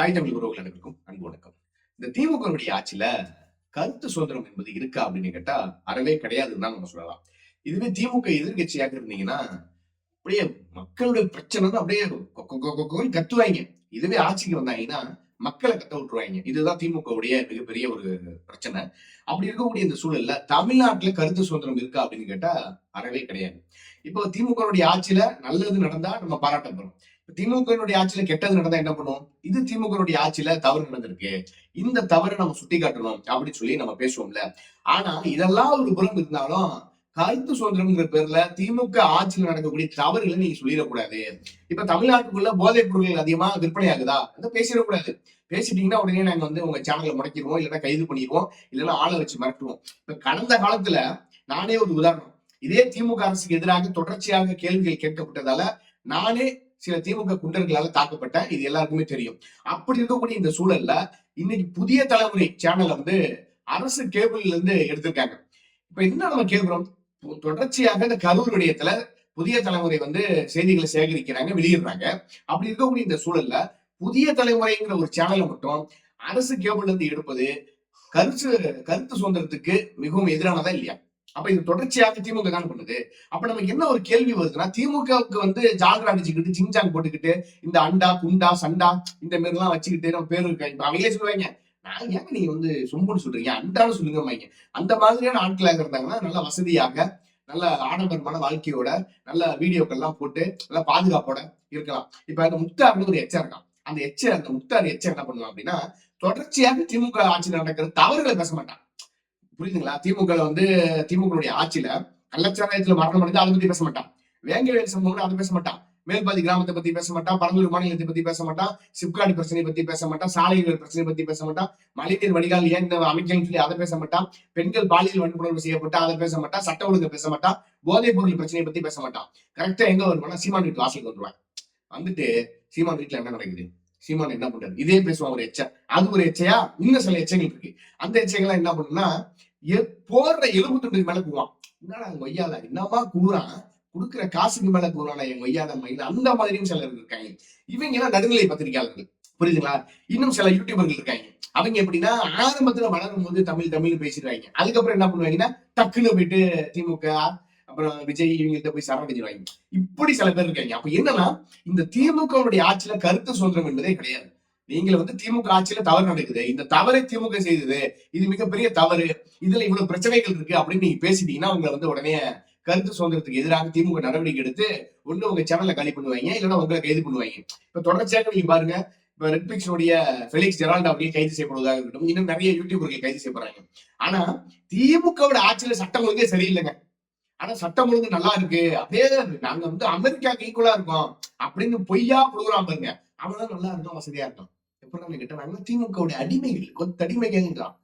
தாய் தமிழ் உறவுகள் அனைவருக்கும் அன்பு வணக்கம். இந்த திமுகவுடைய ஆட்சியில கருத்து சுதந்திரம் என்பது இருக்கா அப்படின்னு கேட்டா அறவே கிடையாதுன்னு தான் நம்ம சொல்லலாம். இதுவே திமுக எதிர்கட்சியாக இருந்தீங்கன்னா அப்படியே மக்களுடைய பிரச்சனை தான் அப்படியே கத்துவாங்க. இதுவே ஆட்சிக்கு வந்தாங்கன்னா மக்களை கத்த விட்டுருவாங்க. இதுதான் திமுகவுடைய மிகப்பெரிய ஒரு பிரச்சனை. அப்படி இருக்கக்கூடிய இந்த சூழல்ல தமிழ்நாட்டுல கருத்து சுதந்திரம் இருக்கா அப்படின்னு கேட்டா அறவே கிடையாது. இப்போ திமுகவுடைய ஆட்சியில நல்லது நடந்தா நம்ம பாராட்டப்படுறோம் திமுகவினுடைய ஆட்சியில கெட்டது நடந்தா என்ன பண்ணுவோம்? இது திமுகனுடைய ஆட்சியில தவறு நடந்திருக்கு. இந்த தவறை நம்ம சுட்டி காட்டணும் அப்படின்னு சொல்லி நம்ம பேசுவோம்ல. ஆனா இதெல்லாம் ஒரு புறம் இருந்தாலும் கருத்து சுதந்திரம்ங்கிற பேர்ல திமுக ஆட்சியில் நடக்கக்கூடிய தவறுகளை நீங்க சொல்லிடக்கூடாது. இப்ப தமிழ்நாட்டுக்குள்ள போதைப் பொருட்கள் அதிகமா விற்பனை ஆகுதா அதை பேசிடக்கூடாது. பேசிட்டீங்கன்னா உடனே நாங்க வந்து உங்க சேனலை முடக்கிடுவோம் இல்லைன்னா கைது பண்ணிடுவோம் இல்லைன்னா ஆளை வச்சு மிரட்டுவோம். இப்ப கடந்த காலத்துல நானே ஒரு உதாரணம். இதே திமுக அரசுக்கு எதிராக தொடர்ச்சியாக கேள்விகள் கேட்கப்பட்டதால நானே சில திமுக குண்டர்களால தாக்கப்பட்டேன் இது எல்லாருக்குமே தெரியும். அப்படி இருக்கக்கூடிய இந்த சூழல்ல இன்னைக்கு புதிய தலைமுறை சேனலை வந்து அரசு கேபிள்ல இருந்து எடுத்திருக்காங்க. இப்ப என்ன நம்ம கேட்கிறோம் தொடர்ச்சியாக இந்த கரூர் விடயத்துல புதிய தலைமுறை வந்து செய்திகளை சேகரிக்கிறாங்க வெளியிடுறாங்க. அப்படி இருக்கக்கூடிய இந்த சூழல்ல புதிய தலைமுறைங்கிற ஒரு சேனலை மட்டும் அரசு கேபிள்ல இருந்து எடுப்பது கருத்து கருத்து சுதந்திரத்துக்கு மிகவும் எதிரானதா இல்லையா? அப்ப இது தொடர்ச்சியாக திமுக தான் பண்ணுது. அப்ப நமக்கு என்ன ஒரு கேள்வி வருதுன்னா திமுகவுக்கு வந்து ஜால்ரா அடிச்சுக்கிட்டு சிங்சாங் போட்டுக்கிட்டு இந்த அண்டா குண்டா சண்டா இந்த மாதிரி எல்லாம் வச்சுக்கிட்டு நம்ம பேர் இருக்க. இப்ப அவங்களே சொல்லுவாங்க நான் ஏங்க நீங்க வந்து சொம்புன்னு சொல்றீங்க? அண்டான்னு சொல்லுங்க வைங்க அந்த மாதிரியான ஆட்களாக இருந்தாங்கன்னா நல்ல வசதியாக நல்ல ஆடம்பரமான வாழ்க்கையோட நல்ல வீடியோக்கள்லாம் போட்டு நல்லா பாதுகாப்போட இருக்கலாம். இப்ப அந்த முக்தார்னு ஒரு எச்சம் இருக்கான். அந்த எச்ச அந்த முக்தார் எச்சர் என்ன பண்ணுவான் அப்படின்னா தொடர்ச்சியாக திமுக ஆட்சி நடக்கிற தவறுகளை பேச மாட்டான். புரியுதுங்களா திமுக வந்து திமுக ஆட்சியில கள்ளச்சாராயத்துல மரணம் அடைந்து அதை பத்தி பேச மாட்டான் வேங்கவேல் சம்பவம் அதை பேச மாட்டான் மேல்பாதி கிராமத்தை பத்தி பேச மாட்டான் பரந்தூர் மாநிலத்தை பத்தி பேச மாட்டான் சிப்காடி பிரச்சனை பத்தி பேச மாட்டான் சாலைகள் பிரச்சனை பத்தி பேச மாட்டான் மழைநீர் வடிகால் ஏன் அமைக்கணும்னு சொல்லி அதை பேச மாட்டான் பெண்கள் பாலியல் வன்புணர்வு செய்யப்பட்டா அதை பேச மாட்டான் சட்ட ஒழுங்கு பேச மாட்டான் போதைப் பொருள் பிரச்சனையை பத்தி பேச மாட்டான் கரெக்டா எங்க வருவானா சீமான் வீட்டு வாசலுக்கு வந்துருவான் வந்துட்டு சீமான் வீட்டுல என்ன நடக்குது சீமான் என்ன பண்றாரு இதே பேசுவான் ஒரு எச்சை அது ஒரு எச்சையா இன்னும் சில எச்சங்கள் இருக்கு அந்த எச்சைகள்லாம் என்ன பண்ணுன்னா போடுற எலும்பு துண்டுக்கு மேல கூவான் என்னடா கொய்யால என்னமா கூறான் கொடுக்குற காசுக்கு மேல கூறானா என் கொய்யாத மயில்? அந்த மாதிரியும் சிலர் இருக்காங்க. இவங்க எல்லாம் நடுநிலை பத்திரிகையாளர்கள். புரியுதுங்களா? இன்னும் சில யூடியூபர்கள் இருக்காங்க. அவங்க எப்படின்னா ஆரம்பத்துல வளரும் போது தமிழ் தமிழ் பேசிடுவாங்க. அதுக்கப்புறம் என்ன பண்ணுவாங்கன்னா டக்குன்னு போயிட்டு திமுக அப்புறம் விஜய் இவங்கள்ட்ட போய் சரணடைஞ்சிருவாங்க இப்படி சில பேர் இருக்காங்க. அப்ப என்னன்னா இந்த திமுகவுடைய ஆட்சியில கருத்து சுதந்திரம் என்பதே கிடையாது. நீங்கள் வந்து திமுக ஆட்சியில தவறு நடக்குது. இந்த தவறை திமுக செய்தது இது மிகப்பெரிய தவறு இதுல இவ்வளவு பிரச்சனைகள் இருக்கு அப்படின்னு நீங்க பேசிட்டீங்கன்னா உங்களை வந்து உடனே கருத்து சுதந்திரத்துக்கு எதிராக திமுக நடவடிக்கை எடுத்து ஒண்ணு உங்க சேனல்ல காலி பண்ணுவாங்க இல்லைன்னா உங்களை கைது பண்ணுவாங்க. இப்ப தொடர்ச்சியாக நீங்க பாருங்க இப்ப ரெட்பிக்ஸோடைய ஃபெலிக்ஸ் ஜெரால்டா அப்படியே கைது செய்யப்படுவதாக இருக்கட்டும் இன்னும் நிறைய யூடியூபர்கள் கைது செய்யப்படுறாங்க. ஆனா திமுகவோட ஆட்சியில சட்டம் ஒழுங்கே சரியில்லைங்க. ஆனா சட்டம் ஒழுங்கு நல்லா இருக்கு. அப்படியே நாங்க வந்து அமெரிக்காவுக்கு ஈக்குவலா இருக்கோம். அப்படின்னு பொய்யா கொடுக்குறான் பாருங்க. அவன் நல்லா இருக்கும் வசதியா இருக்கும் எப்படின்னு கேட்டாங்க திமுகவுடைய அடிமைகள் கொத்தடிமைகள்ன்றான்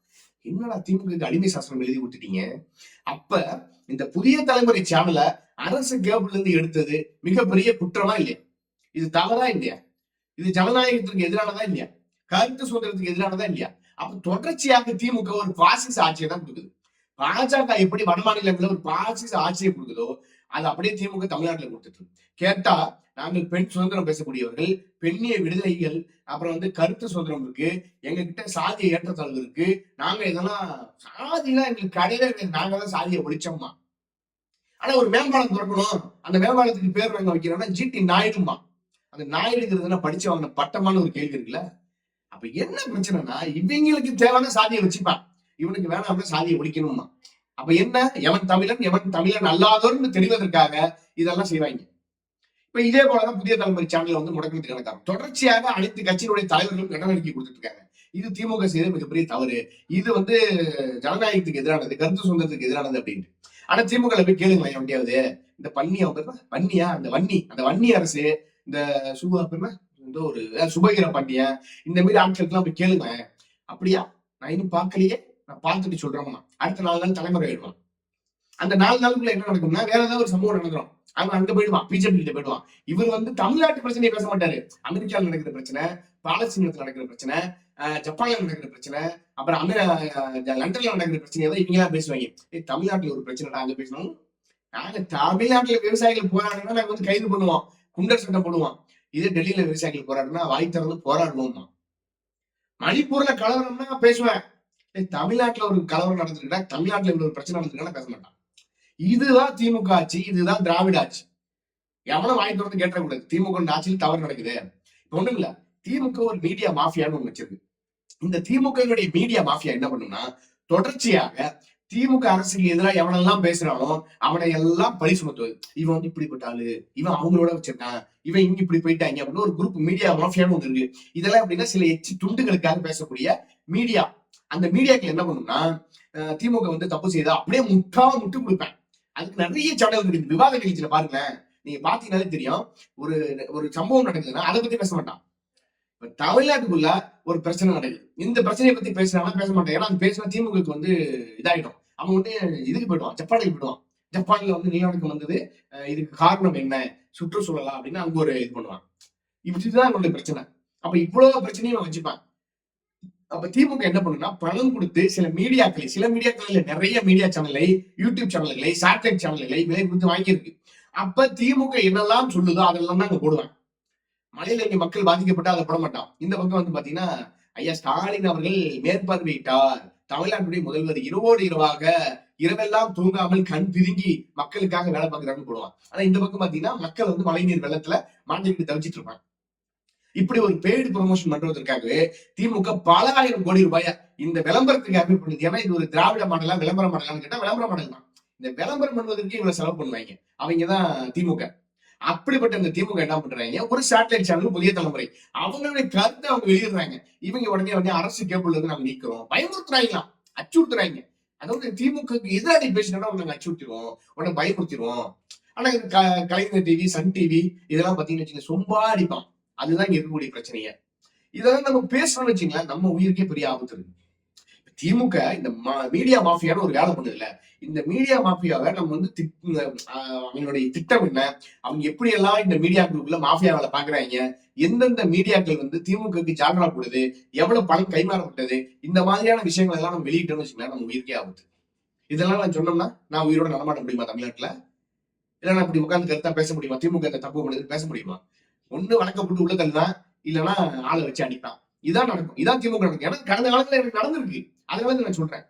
என்னடா திமுக அடிமை சாஸ்திரம் எழுதி கொடுத்துட்டீங்க? அப்ப இந்த புதிய தலைமுறை சேனல அரசு கேபிள் இருந்து எடுத்தது மிகப்பெரிய குற்றமா இல்லையா? இது தவறா இல்லையா? இது ஜனநாயகத்திற்கு எதிரானதா இல்லையா? கருத்து சுதந்திரத்துக்கு எதிரானதா இல்லையா? அப்ப தொடர்ச்சியாக திமுக ஒரு பாசிச ஆட்சியை தான் கொடுக்குது. பாஜக எப்படி வட மாநிலங்களில் ஒரு பாசிச ஆட்சியை கொடுக்குதோ அது அப்படியே திமுக தமிழ்நாட்டில் கொடுத்துட்டு கேட்டா நாங்கள் பெண் சுதந்திரம் பேசக்கூடியவர்கள் பெண்ணிய விடுதலைகள் அப்புறம் வந்து கருத்து சுதந்திரம் இருக்கு எங்க கிட்ட சாதிய ஏற்றத்தாழ்வு இருக்கு நாங்க இதெல்லாம் சாதியெல்லாம் எங்களுக்கு கடையில நாங்க தான் சாதியை ஒழிச்சோம்மா. ஆனா ஒரு மேம்பாலம் திறக்கணும். அந்த மேம்பாலத்துக்கு பேர் நாங்க வைக்கிறோம்னா ஜிடி நாயுடுமா அந்த நாயுடுங்கிறதுனா படிச்சு வாங்கின பட்டமான ஒரு கேள்வி இருக்குல்ல? அப்ப என்ன பிரச்சனைனா இவங்களுக்கு தேவையான சாதியை வச்சுப்பான். இவனுக்கு வேணாம் சாதியை ஒழிக்கணுமா அப்ப என்ன? எவன் தமிழன் எவன் தமிழன் அல்லாதோர்னு தெரிவதற்காக இதெல்லாம் செய்வாங்க. இப்ப இதே போலதான் புதிய தலைமுறை சேனல்ல வந்து முடக்கத்துக்கு நடக்காங்க தொடர்ச்சியாக அனைத்து கட்சியினுடைய தலைவர்களும் நடவடிக்கை கொடுத்துட்டு இருக்காங்க இது திமுக செய்த மிகப்பெரிய தவறு. இது வந்து ஜனநாயகத்துக்கு எதிரானது கருத்து சுதந்திரத்துக்கு எதிரானது அப்படின்ட்டு. ஆனா திமுக போய் கேளுங்களேன் எப்படியாவது. இந்த பன்னி அவங்க பன்னியா? அந்த வன்னி அந்த வன்னி அரசு இந்த சுப இந்த ஒரு சுபகிர பாண்டியன் இந்த மாதிரி ஆட்களுக்கு போய் கேளுங்க அப்படியா? நான் இன்னும் பார்க்கலையே. நான் பார்த்துட்டு சொல்றோம்னா அடுத்த நாலு நாள் தலைமுறை ஆயிடுவான். அந்த நாலு நாளுக்குள்ள என்ன நடக்கும்னா வேற ஏதாவது ஒரு சம்பவம் நடந்துடும் அவன் அங்க போயிடுவான் பிஜேபி கிட்ட போயிடுவான். இவர் வந்து தமிழ்நாட்டு பிரச்சனையை பேச மாட்டாரு. அமெரிக்காவில் நடக்கிற பிரச்சனை பாலஸ்தீனத்துல நடக்கிற பிரச்சனை ஜப்பான்ல நடக்கிற பிரச்சனை அப்புறம் அமெரி லண்டன்ல நடக்கிற பிரச்சனை தான் இவங்க பேசுவாங்க. தமிழ்நாட்டுல ஒரு பிரச்சனை அங்க பேசணும். நாங்க தமிழ்நாட்டுல விவசாயிகள் போராடுனா நாங்க வந்து கைது பண்ணுவோம். குண்டர் சட்டம் போடுவோம். இதே டெல்லியில விவசாயிகள் போராடுனா வாய் திறந்து போராடுவோம்மா. மணிப்பூர்ல கலவரம்னா பேசுவேன். தமிழ்நாட்டுல ஒரு கலவரம் நடந்திருக்கா தமிழ்நாட்டுல இவ்வளவு பிரச்சனை நடந்திருக்கா பேச மாட்டான். இதுதான் திமுக ஆட்சி இதுதான் திராவிட ஆட்சி. எவனும் வாய் திறந்து கேட்டக்கூடாது திமுக ஆட்சியில் தவறு நடக்குது. ஒண்ணும் இல்ல. திமுக ஒரு மீடியா மாஃபியான்னு ஒண்ணு வச்சிருக்கு. இந்த திமுக மீடியா மாஃபியா என்ன பண்ணும்னா தொடர்ச்சியாக திமுக அரசுக்கு எதிராக எவனெல்லாம் பேசுறானோ அவனை எல்லாம் பழி சுமத்துவது. இவன் வந்து இப்படிப்பட்ட ஆளு இவன் அவங்களோட வச்சிருக்கான் இவன் இங்க இப்படி போயிட்டாங்க அப்படின்னு ஒரு குரூப் மீடியா மாஃபியான்னு ஒன்று இருக்கு. இதெல்லாம் எப்படின்னா சில எச்சு துண்டுகளுக்காக பேசக்கூடிய மீடியா அந்த மீடியாக்கள் என்ன பண்ணும்னா அஹ், திமுக வந்து தப்பு செய்தா அப்படியே முட்டா முட்டு கொடுப்பேன். அதுக்கு நிறைய சேனல் இருக்கு. விவாத நிகழ்ச்சியில பாருங்களேன். நீங்க பாத்தீங்கன்னாலே தெரியும். ஒரு ஒரு சம்பவம் நடக்குதுன்னா அதை பத்தி பேச மாட்டான். இப்ப தமிழ்நாட்டுக்குள்ள ஒரு பிரச்சனை நடக்குது. இந்த பிரச்சனையை பத்தி பேசுறாங்கன்னா பேச மாட்டான். ஏன்னா அது பேசினா திமுகவுக்கு வந்து இதாயிடும். அவன் வந்து இதுக்கு போயிடுவான். ஜப்பானுக்கு போயிடுவான். ஜப்பான்ல வந்து நிலநடுக்கம் வந்தது. அஹ் இதுக்கு காரணம் என்ன? சுற்றுச்சூழலா அப்படின்னு அங்க ஒரு இது பண்ணுவான் இப்படிதான் அவங்களுடைய பிரச்சனை. அப்ப இவ்வளவு பிரச்சனையும் வச்சுப்பேன் வச்சுப்பான். அப்ப திமுக என்ன பண்ணுன்னா பணம் கொடுத்து சில மீடியாக்களை சில மீடியாக்கள் நிறைய மீடியா சேனலை யூடியூப் சேனல்களை சேட்டலைட் சேனல்களை விலை கொடுத்து வாங்கியிருக்கு. அப்ப திமுக என்னெல்லாம் சொல்லுதோ அதெல்லாம் தான் அங்க போடுவேன் மலையில இங்க மக்கள் பாதிக்கப்பட்டா அதை போட மாட்டான் இந்த பக்கம் வந்து பாத்தீங்கன்னா ஐயா ஸ்டாலின் அவர்கள் மேற்பார்வையிட்டார். தமிழ்நாட்டுடைய முதல்வர் இரவோடு இரவாக இரவெல்லாம் தூங்காமல் கண் பிதுங்கி மக்களுக்காக வேலை பார்க்கிறாங்கன்னு போடுவான் ஆனா இந்த பக்கம் பாத்தீங்கன்னா மக்கள் வந்து மழைநீர் வெள்ளத்துல மாட்டிக்கிட்டு தவிச்சிட்டு இருப்பாங்க. இப்படி ஒரு பெய்டு ப்ரொமோஷன் பண்றதற்காகவே திமுக பல ஆயிரம் கோடி ரூபாய இந்த விளம்பரத்துக்கு விளம்பரத்துக்காகவே பண்ணுது ஏன்னா இது ஒரு திராவிட மாடலா விளம்பர மாடலான்னு கேட்டா விளம்பர மாடல் தான். இந்த விளம்பரம் பண்ணுவதற்கு இவ்வளவு செலவு பண்ணுவாங்க. அவங்க தான் திமுக. அப்படிப்பட்ட இந்த திமுக என்ன பண்றாங்க? ஒரு சேட்டலைட் சேனல் புதிய தலைமுறை. அவங்களுடைய கருத்தை அவங்க வெளியிடுறாங்க. இவங்க உடனே வந்து அரசு கேபிள் இருந்து நாங்க நீக்கிறோம். பயமுறுத்துறாங்களாம். அச்சுறுத்துறாங்க. அதாவது திமுகக்கு எதிராக பேசினா நாங்க அச்சுறுத்திடுவோம். உடனே பயமுறுத்திடுவோம். ஆனா இது க- கலைஞர் டிவி சன் டிவி இதெல்லாம் பாத்தீங்கன்னு வச்சுக்கோங்க சொம்பா அடிப்பான் அதுதான் இங்க இருக்கக்கூடிய பிரச்சனைய. இதெல்லாம் நம்ம பேசணும்னு வச்சுங்களேன் நம்ம உயிருக்கே பெரிய ஆபத்து இருக்கு. திமுக இந்த மீடியா மாஃபியான்னு ஒரு வேலை பண்ணுதுல இந்த மீடியா மாஃபியாவை நம்ம வந்து அவங்களுடைய திட்டம் என்ன? அவங்க எப்படி எல்லாம் இந்த மீடியா குரூப்ல மாஃபியா வேலை பாக்குறாங்க எந்தெந்த மீடியாக்கள் வந்து திமுகவுக்கு ஜாகரா போடுது? எவ்வளவு பணம் கைமாறப்பட்டது? இந்த மாதிரியான விஷயங்கள் எல்லாம் நம்ம வெளியிட்டோம்னு வச்சுக்கலாம் நம்ம உயிருக்கே ஆகுது இதெல்லாம் நான் சொன்னோம்னா நான் உயிரோட நடமாட முடியுமா தமிழ்நாட்டுல? இல்ல நான் இப்படி உட்கார்ந்து கருத்தா பேச முடியுமா? திமுக தப்பு பண்ணுது பேச முடியுமா? ஒண்ணு வழக்கப்பட்டு உள்ள தள்ளுதான் இல்லைன்னா ஆளை வச்சு அடிப்பான். இதான் நடக்கும். இதான் திமுக நடக்கும். ஏன்னா கடந்த காலத்துல எனக்கு நடந்திருக்கு. அதனால நான் சொல்றேன்.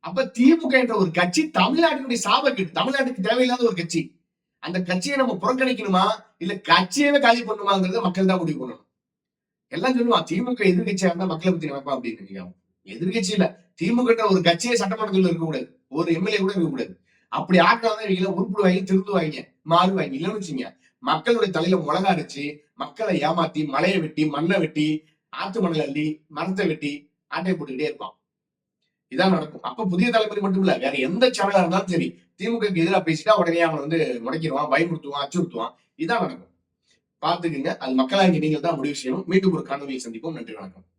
அப்ப திமுக என்ற ஒரு கட்சி தமிழ்நாட்டினுடைய சாபக்கெட்டு தமிழ்நாட்டுக்கு தேவையில்லாத ஒரு கட்சி. அந்த கட்சியை நம்ம புறக்கணிக்கணுமா? இல்ல கட்சியவே காலி பண்ணுமாங்கிறத மக்கள் தான் முடிவு பண்ணணும். எல்லாம் சொல்லுவான் திமுக எதிர்கட்சியா இருந்தா மக்களை பத்தி நினைப்பா அப்படின்னு எதிர்கட்சி இல்ல. திமுக ஒரு கட்சியே சட்டமன்றத்தில் இருக்கக்கூடாது. ஒரு எம்எல்ஏ கூட இருக்கக்கூடாது. அப்படி ஆட்டாதான் இவங்க உருப்பிடுவாங்க திருந்துவாங்க மாறுவாங்க. இல்லைன்னு வச்சுங்க மக்களுடைய தலையில முளகா அரைச்சு மக்களை ஏமாத்தி மலையை வெட்டி மண்ணை வெட்டி ஆத்து மணல் அள்ளி மரத்தை வெட்டி ஆட்டையை போட்டுக்கிட்டே இருப்பான். இதான் நடக்கும். அப்ப புதிய தலைமுறை மட்டும் இல்ல வேற எந்த சேனலா இருந்தாலும் சரி திமுக எதிராக பேசிட்டா உடனே அவன் வந்து முடக்கிடுவான் பயமுறுத்துவான் அச்சுறுத்துவான். இதான் நடக்கும். பாத்துக்குங்க அது மக்களாகி நீங்கள் தான் முடிவு செய்யணும். மீண்டும் ஒரு காணொலியை சந்திப்போம். நன்றி வணக்கம்.